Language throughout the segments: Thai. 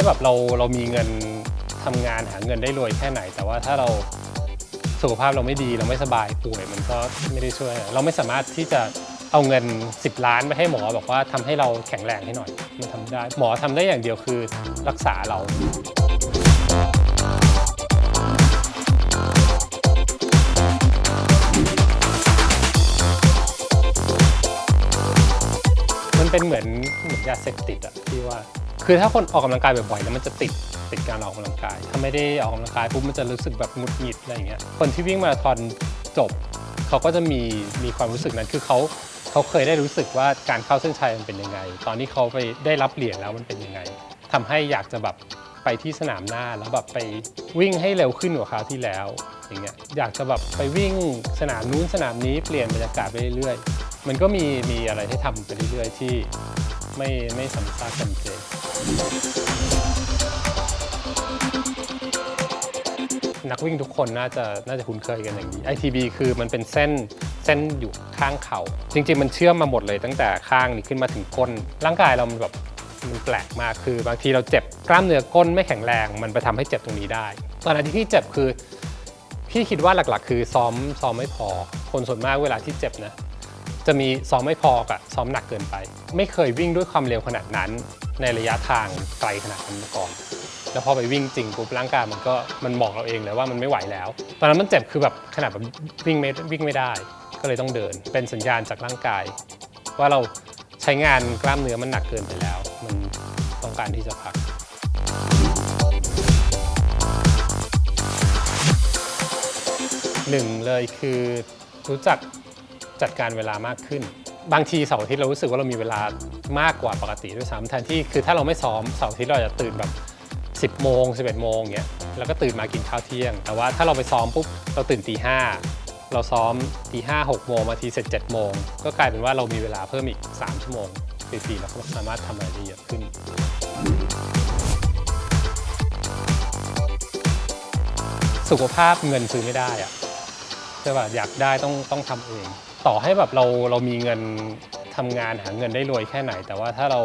ถ้าแบบเราเรามีเงินทำงานหาเงินได้รวยแค่ไหน แต่ว่าถ้าเราสุขภาพเราไม่ดีเราไม่สบายป่วยมันก็ไม่ได้ช่วย เราไม่สามารถที่จะเอาเงิน 10 ล้านไปให้หมอบอกว่าทำให้เราแข็งแรงให้หน่อยมันทำไม่ได้ หมอทำได้อย่างเดียวคือรักษาเรามันเป็นเหมือนเหมือนยาเสพติดอะที่ว่า คือถ้าคนออกกำลังกายบ่อยๆแล้วมันจะติดติดการออกกำลังกาย ถ้าไม่ได้ออกกำลังกายปุ๊บมันจะรู้สึกแบบหงุดหงิดอะไรอย่างเงี้ยคนที่วิ่งมาราธอนจบ เขาก็จะมีมีความรู้สึกนั้นคือเขาเขาเคยได้รู้สึกว่าการเข้าเส้นชัยมันเป็นยังไง ตอนที่เขาไปได้รับเหรียญแล้วมันเป็นยังไงทำให้อยากจะแบบไปที่สนามหน้าแล้วแบบไปวิ่งให้เร็วขึ้นกว่าคราวที่แล้วอย่างเงี้ยอยากจะแบบไปวิ่งสนามนู้นสนามนี้เปลี่ยนบรรยากาศไปเรื่อยๆมันก็มีมีอะไรให้ทำไปเรื่อยๆที่ไม่ไม่สำซากจำเจ นักวิ่งทุกคนน่าจะน่าจะคุ้นเคยกันอย่างนี้ ITB คือมันเป็นเส้นเส้นอยู่ข้างเขา่าจริง ๆ มันเชื่อมมาหมดเลยตั้งแต่ข้างนี้ขึ้นมาถึงก้น ร่างกายเรามันแบบมันแปลกมากคือบางทีเราเจ็บกล้ามเนื้อก้นไม่แข็งแรง มันไปทำให้เจ็บตรงนี้ได้ ตอนนั้นที่พี่เจ็บคือพี่คิดว่าหลักๆ คือซ้อมซ้อมไม่พอ คนส่วนมากเวลาที่เจ็บนะจะมีซ้อมไม่พอกับซ้อมหนักเกินไป ไม่เคยวิ่งด้วยความเร็วขนาดนั้น ในระยะทางไกลขนาดนั้นมาก่อน แล้วพอไปวิ่งจริงปุ๊บร่างกายมันก็มันบอกเราเองเลยว่ามันไม่ไหวแล้ว ตอนนั้นมันเจ็บคือแบบขนาดแบบวิ่งไม่วิ่งไม่ได้ ก็เลยต้องเดิน เป็นสัญญาณจากร่างกาย ว่าเราใช้งานกล้ามเนื้อมันหนักเกินไปแล้ว มันต้องการที่จะพักหนึ่งเลยคือรู้จักจัดการเวลามากขึ้น บางทีเสาร์อาทิตย์เรารู้สึกว่าเรามีเวลามากกว่าปกติด้วยซ้ำแทนที่คือถ้าเราไม่ซ้อมเสาร์อาทิตย์เราจะตื่นแบบ 10 โมง 11 โมงเงี้ยแล้วก็ตื่นมากินข้าวเที่ยง แต่ว่าถ้าเราไปซ้อมปุ๊บเราตื่นตีห้าเราซ้อมตีห้าหกโมงมาทีเสร็จ7โมงก็กลายเป็นว่าเรามีเวลาเพิ่มอีก 3 ชั่วโมงฟรีๆเราก็สามารถทำอะไรได้เยอะขึ้น สุขภาพเงินซื้อไม่ได้อะใช่ป่ะอยากได้ต้องต้องทำเอง ต่อให้แบบเราเรามีเงินทำงานหาเงินได้รวยแค่ไหน แต่ว่าถ้าเรา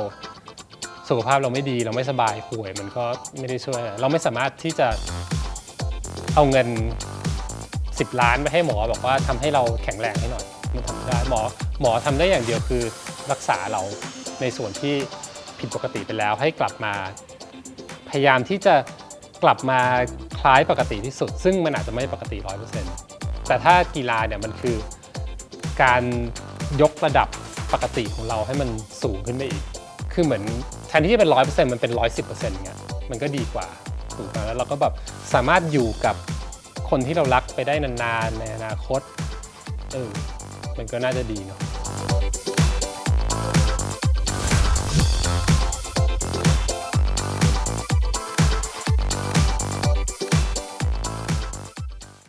สุขภาพเราไม่ดีเราไม่สบายป่วย มันก็ไม่ได้ช่วย เราไม่สามารถที่จะเอาเงิน 10 ล้านไปให้หมอบอกว่าทำให้เราแข็งแรงให้หน่อยมันทำไม่ได้หมอหมอทำได้อย่างเดียวคือรักษาเราในส่วนที่ผิดปกติไปแล้วให้กลับมา พยายามที่จะกลับมาคล้ายปกติที่สุด ซึ่งมันอาจจะไม่ปกติ 100%แต่ถ้ากีฬาเนี่ยมันคือ การยกระดับปกติของเราให้มันสูงขึ้นไปอีก คือเหมือนแทนที่จะเป็นร้อยเปอร์เซ็นต์มันเป็นร้อยสิบเปอร์เซ็นต์เงี้ย มันก็ดีกว่าถูกไหมแล้วเราก็แบบสามารถอยู่กับคนที่เรารักไปได้นานๆในอนาคต เออ มันก็น่าจะดีเนาะ